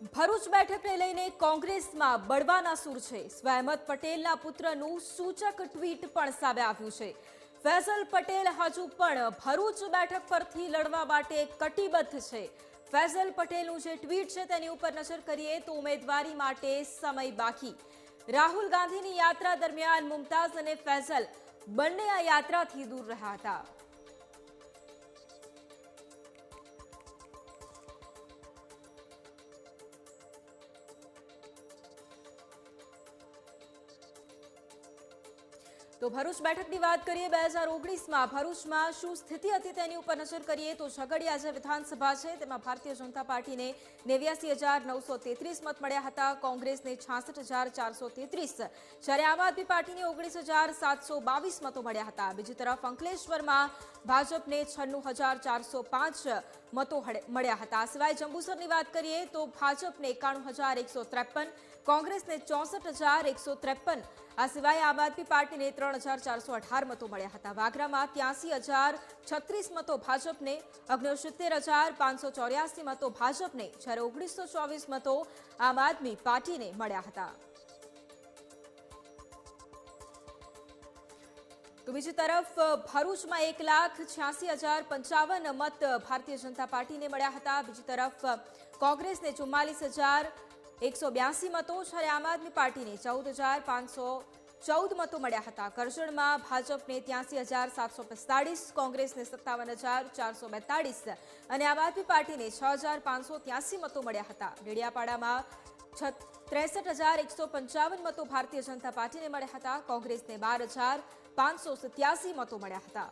ભરૂચ બેઠકને લઈને કોંગ્રેસમાં બળવાના સૂર છે. સ્વયમત પટેલના પુત્રનું સૂચક ટ્વીટ પણ સામે આવ્યું છે. ફૈઝલ પટેલ હજુ પણ ભરૂચ બેઠક પરથી લડવા માટે કટિબદ્ધ છે. ફૈઝલ પટેલનું જે ટ્વીટ છે તેની ઉપર નજર કરીએ તો ઉમેદવારી માટે સમય બાકી. રાહુલ ગાંધીની યાત્રા દરમિયાન મુમતાઝ અને ફૈઝલ બંને આ યાત્રાથી દૂર રહ્યા હતા. તો ભરૂચ બેઠકની વાત કરીએ, બે હજાર ઓગણીસમાં ભરૂચમાં શું સ્થિતિ હતી તેની ઉપર નજર કરીએ તો ઝઘડિયા જે વિધાનસભા છે, તેમાં ભારતીય જનતા પાર્ટીને નેવ્યાસી હજાર નવસો તેત્રીસ મત મળ્યા હતા, કોંગ્રેસને છાસઠ હજાર ચારસો તેત્રીસ. જ્યારે આમ આદમી પાર્ટીને ઓગણીસ હજાર સાતસો બાવીસ મતો મળ્યા હતા. બીજી તરફ અંકલેશ્વરમાં ભાજપને છન્નું હજાર ચારસો પાંચ મતો મળ્યા હતા. આ સિવાય જંબુસરની વાત કરીએ તો ભાજપને એકાણું હજાર એકસો ત્રેપન, કોંગ્રેસને ચોસઠ હજાર એકસો ત્રેપન. આ સિવાય આમ આદમી પાર્ટીને ત્રણ હજાર ચારસો અઢાર મતો મળ્યા હતા. વાગરામાં ત્યાસી હજાર છત્રીસ મતો ભાજપને ઓગણસિત્તેર હજાર પાંચસો ચોર્યાસી મતો ભાજપને, જ્યારે ઓગણીસો ચોવીસ મતો આમ આદમી પાર્ટીને મળ્યા હતા. બીજી તરફ, ભરૂચમાં એક લાખ છ્યાસી હજાર પંચાવન મત ભારતીય જનતા પાર્ટીને મળ્યા હતા. બીજી તરફ, કોંગ્રેસને ચુમ્માલીસ હજાર એકસો બ્યાસી મતો, જ્યારે આમ આદમી પાર્ટીને ચૌદ હજાર પાંચસો ચૌદ મતો મળ્યા હતા. કરજણમાં ભાજપને ત્યાંસી હજાર સાતસો પિસ્તાળીસ, કોંગ્રેસને સત્તાવન હજાર ચારસો બેતાળીસ અને આમ આદમી પાર્ટીને છ હજાર પાંચસો ત્યાસી મતો મળ્યા હતા. ડેડિયાપાડામાં ત્રેસઠ હજાર એકસો પંચાવન મતો ભારતીય જનતા પાર્ટીને મળ્યા હતા. કોંગ્રેસને બાર હજાર પાંચસો સત્યાસી મતો મળ્યા હતા.